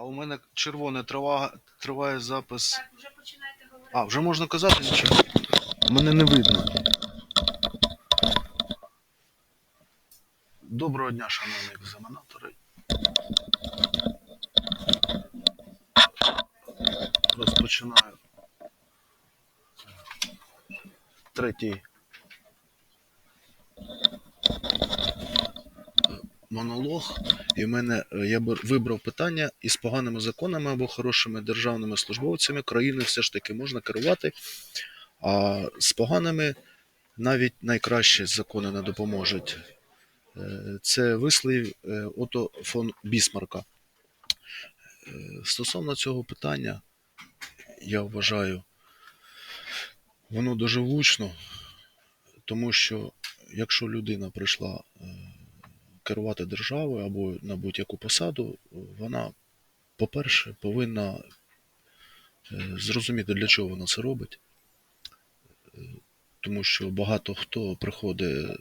А у мене червоне трава, триває запис. Так, вже починайте говорити. А, вже можна казати нічого? Мене не видно. Доброго дня, шановні екзаменатори. Розпочинаю. Третій монолог. І в мене е, я б- вибрав питання із поганими законами або хорошими державними службовцями країни все ж таки можна керувати, а з поганими навіть найкращі закони не допоможуть. Е, Це вислів е, Ото фон Бісмарка. Стосовно цього питання, я вважаю, воно дуже влучно, тому що якщо людина прийшла керувати державою або на будь-яку посаду, вона, по-перше, повинна е, зрозуміти, для чого вона це робить. Е, Тому що багато хто приходить е,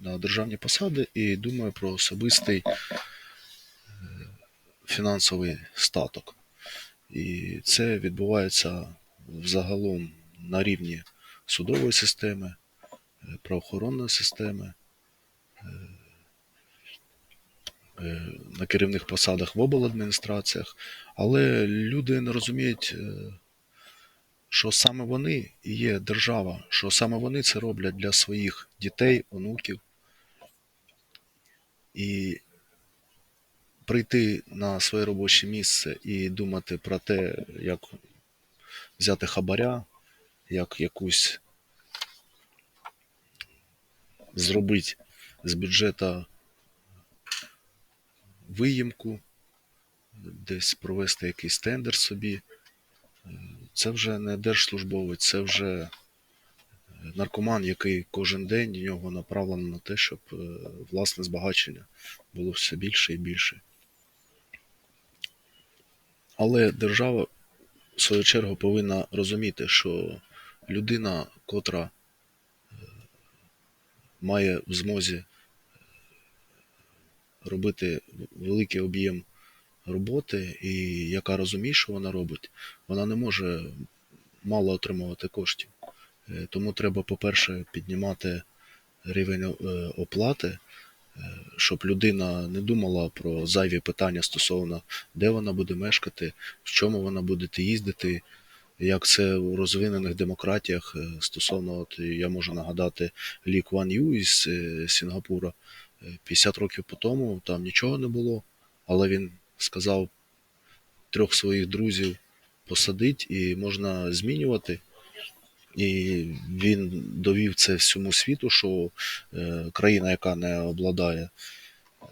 на державні посади і думає про особистий фінансовий статок. І це відбувається взагалом на рівні судової системи, правоохоронної системи, е, на керівних посадах в обладміністраціях, але люди не розуміють, е, що саме вони і є держава, що саме вони це роблять для своїх дітей, онуків. І прийти на своє робоче місце і думати про те, як взяти хабаря, як якусь зробити з бюджету виїмку, десь провести якийсь тендер собі. Е, Це вже не держслужбовець, це вже наркоман, який кожен день у нього направлено на те, щоб е, власне збагачення було все більше і більше. Але держава, в свою чергу, повинна розуміти, що людина, котра е, має в змозі робити великий об'єм роботи, і яка розуміє, що вона робить, вона не може мало отримувати коштів. Е, Тому треба, по-перше, піднімати рівень е, оплати, е, щоб людина не думала про зайві питання стосовно, де вона буде мешкати, в чому вона буде їздити, як це у розвинених демократіях стосовно, от я можу нагадати Лі Кван Ю із Сінгапура. Е, 50 років по тому там нічого не було, але він сказав трьох своїх друзів посадить і можна змінювати. І він довів це всьому світу, що е, країна, яка не обладає е,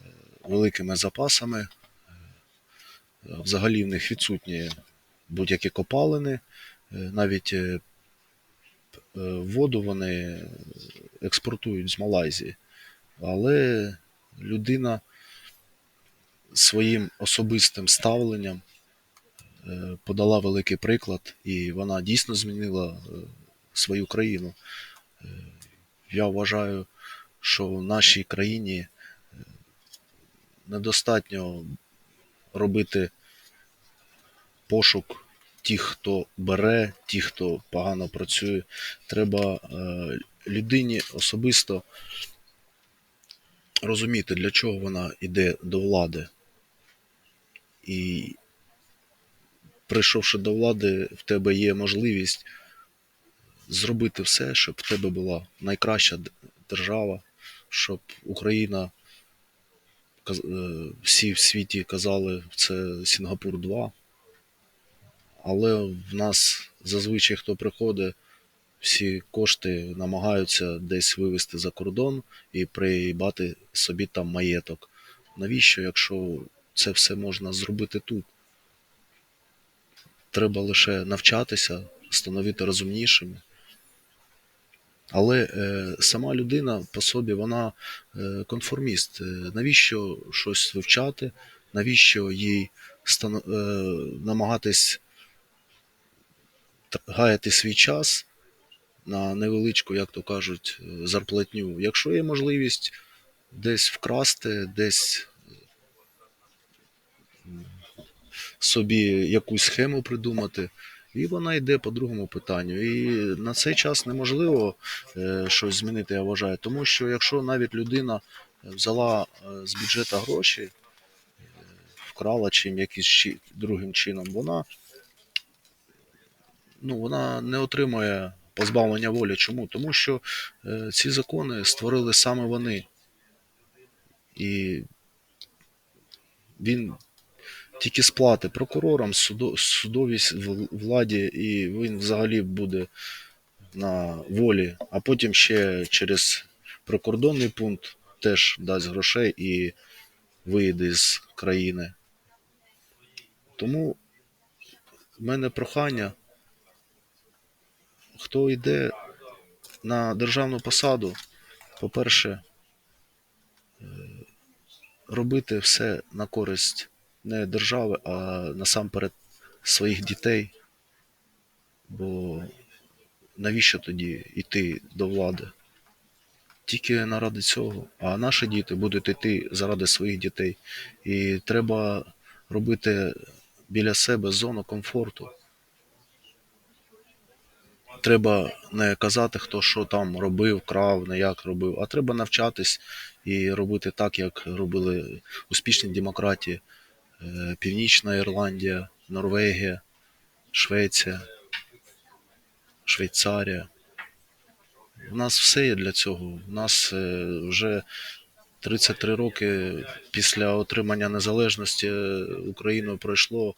великими запасами, е, взагалі в них відсутні будь-які копалини, навіть воду вони експортують з Малайзії. Але людина своїм особистим ставленням е, подала великий приклад, і вона дійсно змінила е, свою країну. Е, Я вважаю, що в нашій країні недостатньо робити пошук тих, хто бере, тих, хто погано працює. Треба людині особисто розуміти, для чого вона йде до влади. І прийшовши до влади, в тебе є можливість зробити все, щоб в тебе була найкраща держава, щоб Україна е, всі в світі казали, це Сінгапур 2. Але в нас зазвичай хто приходить, всі кошти намагаються десь вивезти за кордон і приїбати собі там маєток. Навіщо, якщо це все можна зробити тут? Треба лише навчатися, становити розумнішими. Але е, сама людина по собі вона е, конформіст. Е, навіщо щось вивчати, навіщо їй стано, е, намагатись гаяти свій час на невеличку, як то кажуть, е, зарплатню. Якщо є можливість десь вкрасти, десь собі якусь схему придумати. І вона йде по другому питанню. І на цей час неможливо е, щось змінити, я вважаю. Тому що якщо навіть людина взяла е, з бюджету гроші, вкрала чим якийсь другим чином, вона, ну, вона не отримує позбавлення волі. Чому? Тому що е, ці закони створили саме вони. І він тільки сплати прокурорам, судо- судовій владі, і він взагалі буде на волі, а потім ще через прикордонний пункт теж дасть грошей і виїде з країни. Тому в мене прохання, хто йде на державну посаду, по-перше, е, робити все на користь не держави, а насамперед своїх дітей. Бо навіщо тоді йти до влади? Тільки наради цього. А наші діти будуть йти заради своїх дітей. І треба робити біля себе зону комфорту. Треба не казати, хто що там робив, крав, не як робив, а треба навчатись і робити так, як робили успішні демократії. Е, Північна Ірландія, Норвегія, Швеція, Швейцарія. У нас все є для цього. У нас е, вже 33 роки після отримання незалежності е, Україною пройшло,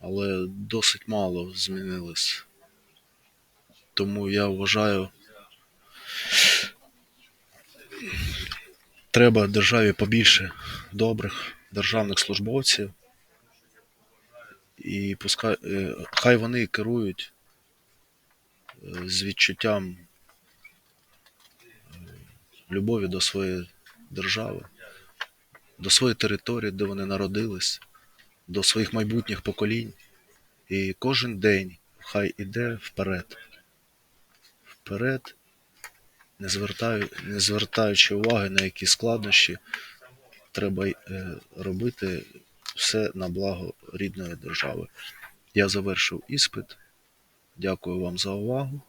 але досить мало змінилось. Тому я вважаю, треба державі побільше добрих державних службовців. І пускай, е, хай вони керують е, з відчуттям е, любові до своєї держави, до своєї території, де вони народились, до своїх майбутніх поколінь. І кожен день хай іде вперед. Вперед, не, не звертаючи уваги на які складнощі, треба е, робити все на благо рідної держави. Я завершив іспит. Дякую вам за увагу.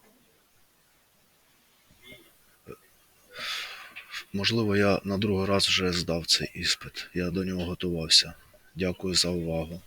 Можливо, я на другий раз вже здав цей іспит. Я до нього готувався. Дякую за увагу.